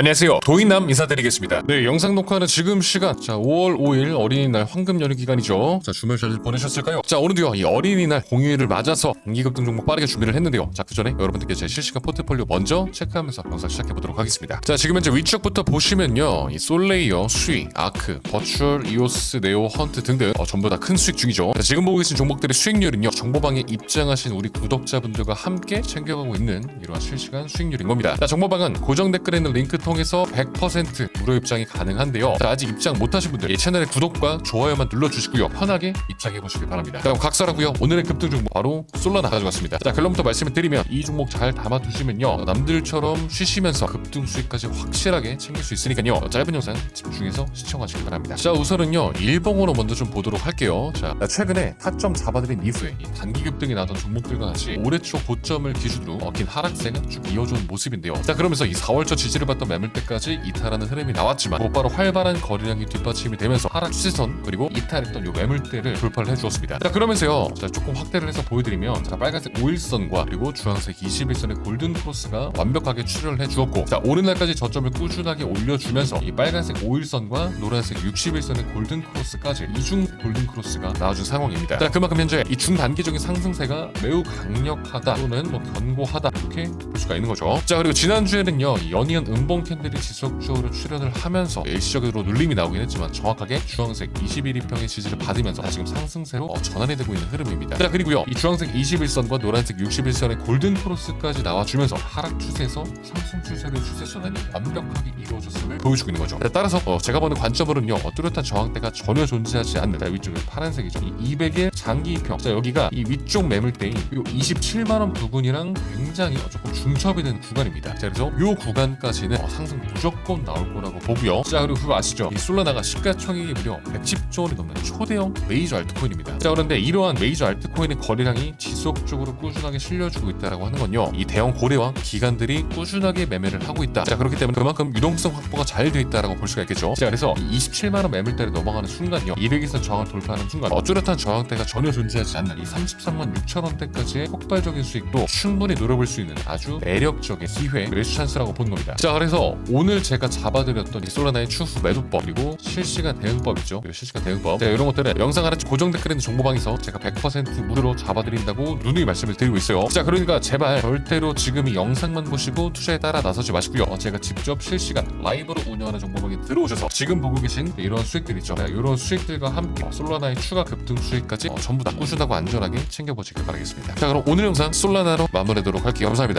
안녕하세요. 도인남 인사드리겠습니다. 네, 영상 녹화는 지금 시간 자 5월 5일 어린이날 황금 연휴 기간이죠. 자 주말 잘 보내셨을까요? 자 오늘도요 이 어린이날 공휴일을 맞아서 단기급등 종목 빠르게 준비를 했는데요. 자 그 전에 여러분들께 제 실시간 포트폴리오 먼저 체크하면서 영상 시작해 보도록 하겠습니다. 자 지금 현재 위쪽부터 보시면요 이 솔레이어, 수위, 아크, 버추얼, 이오스, 네오, 헌트 등등 어, 전부 다 큰 수익 중이죠. 자, 지금 보고 계신 종목들의 수익률은요 정보방에 입장하신 우리 구독자분들과 함께 챙겨가고 있는 이러한 실시간 수익률인 겁니다. 자 정보방은 고정 댓글에 있는 링크 통 해서 100% 무료 입장이 가능한데요. 자, 아직 입장 못하신 분들 이 채널의 구독과 좋아요만 눌러주시고요. 편하게 입장해 보시길 바랍니다. 자, 그럼 각설하고요. 오늘의 급등 종목 바로 솔라나 가져갔습니다. 자 결론부터 말씀을 드리면 이 종목 잘 담아두시면요 남들처럼 쉬시면서 급등 수익까지 확실하게 챙길 수 있으니까요. 짧은 영상 집중해서 시청하시길 바랍니다. 자 우선은요 일봉으로 먼저 좀 보도록 할게요. 자 최근에 타점 잡아드린 이후에 이 단기 급등이 나던 종목들과 같이 올해 초 고점을 기준으로 어, 긴 하락세가 쭉 이어져온 모습인데요. 자 그러면서 이 4월 초 지지를 받던 매물대까지 이탈하는 흐름이 나왔지만 곧바로 활발한 거래량이 뒷받침이 되면서 하락 추세선 그리고 이탈했던 이 매물대를 돌파를 해주었습니다. 자 그러면서요 자 조금 확대를 해서 보여드리면 자 빨간색 5일선과 그리고 주황색 21선의 골든 크로스가 완벽하게 출혈을 해주었고 자 오늘날까지 저점을 꾸준하게 올려주면서 이 빨간색 5일선과 노란색 61선의 골든 크로스까지 이중 골든 크로스가 나와준 상황입니다. 자 그만큼 현재 이 중단기적인 상승세가 매우 강력하다 또는 뭐 견고하다 이렇게 볼 수가 있는 거죠. 자 그리고 지난주에는요 이 연이은 음봉 캔들이 지속적으로 출현을 하면서 일시적으로 눌림이 나오긴 했지만 정확하게 주황색 21일평의 지지를 받으면서 지금 상승세로 어, 전환이 되고 있는 흐름입니다. 자 그리고요 이 주황색 21선과 노란색 61선의 골든 크로스까지 나와주면서 하락 추세에서 상승 추세의 추세선이 완벽하게 이루어졌음을 보여주고 있는 거죠. 자, 따라서 어, 제가 보는 관점으로는요 어, 뚜렷한 저항대가 전혀 존재하지 않는 자, 위쪽에 파란색이죠. 이 200의 장기 입형. 자 여기가 이 위쪽 매물대인 이 27만 원 부분이랑 굉장히 어, 조금 중첩이 되는 구간입니다. 자 그래서 이 구간까지는 어, 상승 무조건 나올 거라고 보고요. 자 그리고 그거 아시죠? 이 솔라나가 시가총액이 무려 110조 원이 넘는 초대형 메이저 알트코인입니다. 자 그런데 이러한 메이저 알트코인의 거래량이 지속적으로 꾸준하게 실려주고 있다라고 하는 건요. 이 대형 고래와 기관들이 꾸준하게 매매를 하고 있다. 자 그렇기 때문에 그만큼 유동성 확보가 잘 돼 있다라고 볼 수가 있겠죠. 자 그래서 이 27만 원 매물대를 넘어가는 순간요. 200에서 저항을 돌파하는 순간 어쭈렷한 저항대가 전혀 존재하지 않는 이 33만 6천 원대까지의 폭발적인 수익도 충분히 노려볼 수 있는 아주 매력적인 기회 매수 찬스라고 보는 겁니다. 자 그래서 오늘 제가 잡아드렸던 이 솔라나의 추후 매도법 그리고 실시간 대응법 있죠. 그리고 실시간 대응법. 자 이런 것들은 영상 아래 고정 댓글에 있는 정보방에서 제가 100% 무료로 잡아드린다고 누누이 말씀을 드리고 있어요. 자 그러니까 제발 절대로 지금 이 영상만 보시고 투자에 따라 나서지 마시고요. 어, 제가 직접 실시간 라이브로 운영하는 정보방에 들어오셔서 지금 보고 계신 이런 수익들 있죠. 자, 이런 수익들과 함께 어, 솔라나의 추가 급등 수익까지 어, 전부 다 꾸준하고 안전하게 챙겨보시길 바라겠습니다. 자 그럼 오늘 영상 솔라나로 마무리하도록 할게요. 감사합니다.